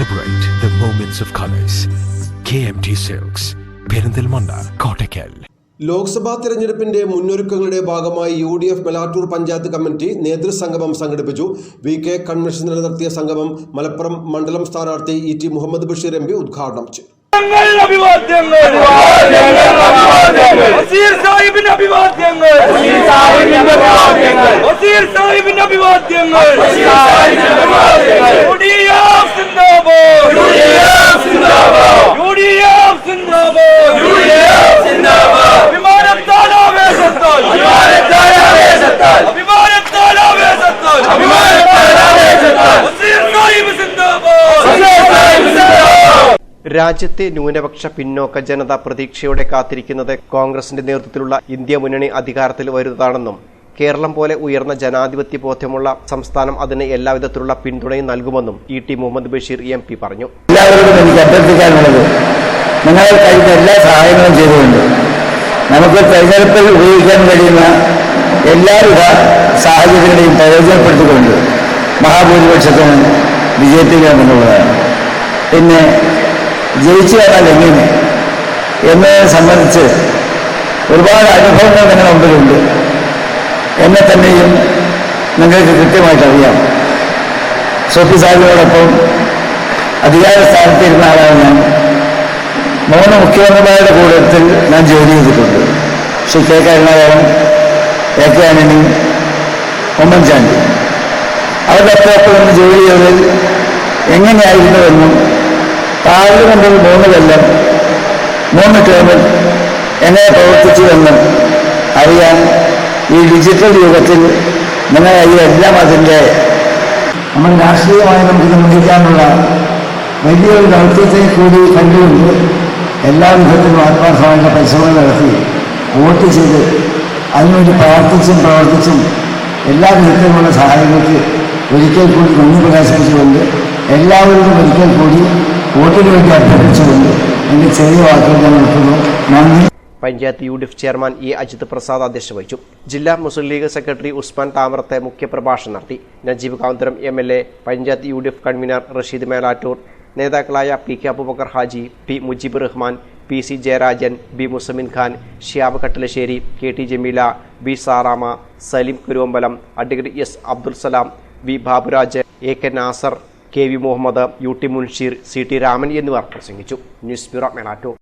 Celebrate the moments of colors. KMT silks Perinthalmanna Kottakkal Lok Sabha തെരഞ്ഞെടുപ്പിന്റെ മുന്നൊരുക്കങ്ങളുടെ ഭാഗമായി U D F Melattur panchayat committee നേതൃസംഗമം സംഘടിപ്പിച്ചു. V K കൺവെൻഷനിൽ നടത്തിയ സംഗമം മലപ്പുറം മണ്ഡലം സ്ഥാനാർത്ഥി E T Muhammad Basheer M P ഉദ്ഘാടനം ചെയ്തു. അഭിവാദ്യങ്ങൾ. രാജ്യത്തെ ന്യൂനപക്ഷ പിന്നോക്ക ജനത പ്രതീക്ഷയോടെ കാത്തിരിക്കുന്നത് കോൺഗ്രസിന്റെ നേതൃത്വത്തിലുള്ള ഇന്ത്യ മുന്നണി അധികാരത്തിൽ വരുന്നതാണെന്നും കേരളം പോലെ ഉയർന്ന ജനാധിപത്യ ബോധ്യമുള്ള സംസ്ഥാനം അതിന് എല്ലാവിധത്തിലുള്ള പിന്തുണയും നൽകുമെന്നും E T Muhammad Basheer M P പറഞ്ഞു. എല്ലാവരോടും എനിക്ക് അഭ്യർത്ഥിക്കാനുള്ളത് കഴിഞ്ഞ എല്ലാ സഹായങ്ങളും ചെയ്തുകൊണ്ട് നമുക്ക് തെരഞ്ഞെടുപ്പിൽ ഉപയോഗിക്കാൻ കഴിയുന്ന എല്ലാവിധ സാഹചര്യങ്ങളെയും പ്രയോജനപ്പെടുത്തിക്കൊണ്ട് മഹാഭൂരിപക്ഷത്തിന് വിജയിപ്പിക്കാമെന്നുള്ളതാണ് പിന്നെ ജയിച്ചു വന്നാൽ എങ്ങനെ എന്നതിനെ സംബന്ധിച്ച് ഒരുപാട് അനുഭവങ്ങൾ നിങ്ങളുടെ മുമ്പിലുണ്ട്. എന്നെ തന്നെയും നിങ്ങൾക്ക് കൃത്യമായിട്ട് അറിയാം. സോഫി സാഹിബിനോടൊപ്പം അധികാര സ്ഥാനത്തിരുന്ന ആളാണ് ഞാൻ. മൂന്ന് മുഖ്യമന്ത്രിമാരുടെ കൂട്ടത്തിൽ ഞാൻ ജോലി ചെയ്തിട്ടുണ്ട്. Shri K Karunakaran A K Antony Oommen Chandy. അവരുടെ ഒപ്പം നിന്ന് ജോലി ചെയ്തതിൽ എങ്ങനെയായിരുന്നുവെന്നും പാർലമെന്റിൽ മൂന്ന് കൊല്ലം മൂന്ന് ടേമിൽ എങ്ങനെ പ്രവർത്തിച്ചുവെന്നും അറിയാൻ ഈ ഡിജിറ്റൽ യുഗത്തിൽ നിങ്ങളെ എല്ലാം അതിന്റെ നമ്മൾ രാഷ്ട്രീയമായി നമുക്ക് നിർമ്മിക്കാനുള്ള വലിയൊരു ദൗത്യത്തെ കൂടി കണ്ടുകൊണ്ട് എല്ലാ വിധത്തിലും ആത്മാർത്ഥമായിട്ട് പരിശ്രമം നടത്തി വോട്ട് ചെയ്ത് അതിനുവേണ്ടി പ്രാർത്ഥിച്ചും പ്രവർത്തിച്ചും എല്ലാ വിധത്തിലുമുള്ള സഹായങ്ങൾക്ക് ഒരിക്കൽ കൂടി നന്ദി പ്രകാശിപ്പിച്ചുകൊണ്ട് എല്ലാവരോടും ഒരിക്കൽ കൂടി വേണ്ടി അഭ്യർത്ഥിച്ചുകൊണ്ട് എന്റെ ചെറിയ വാക്കുകൾ ഞാൻ നന്ദി. Panchayat U D F chairman E Ajith Prasad അധ്യക്ഷത വഹിച്ചു. ജില്ലാ മുസ്ലിം ലീഗ് സെക്രട്ടറി ഉസ്മാൻ താമറത്തെ മുഖ്യപ്രഭാഷണം നടത്തി. Najeeb Kantharam M L A panchayat U D F convener Rasheed Melattur നേതാക്കളായ P K Abubakar Haji P Mujeeb Rahman P C Jayarajan B Musamin Khan Shihab Kattalassery K T Jameela B Sarama Saleem Kuruvambalam advocate S Abdul Salam V Baburaj A K Nasar K V Muhammad U T Munsheer C T Raman എന്നിവർ പ്രസംഗിച്ചു. News bureau Melattur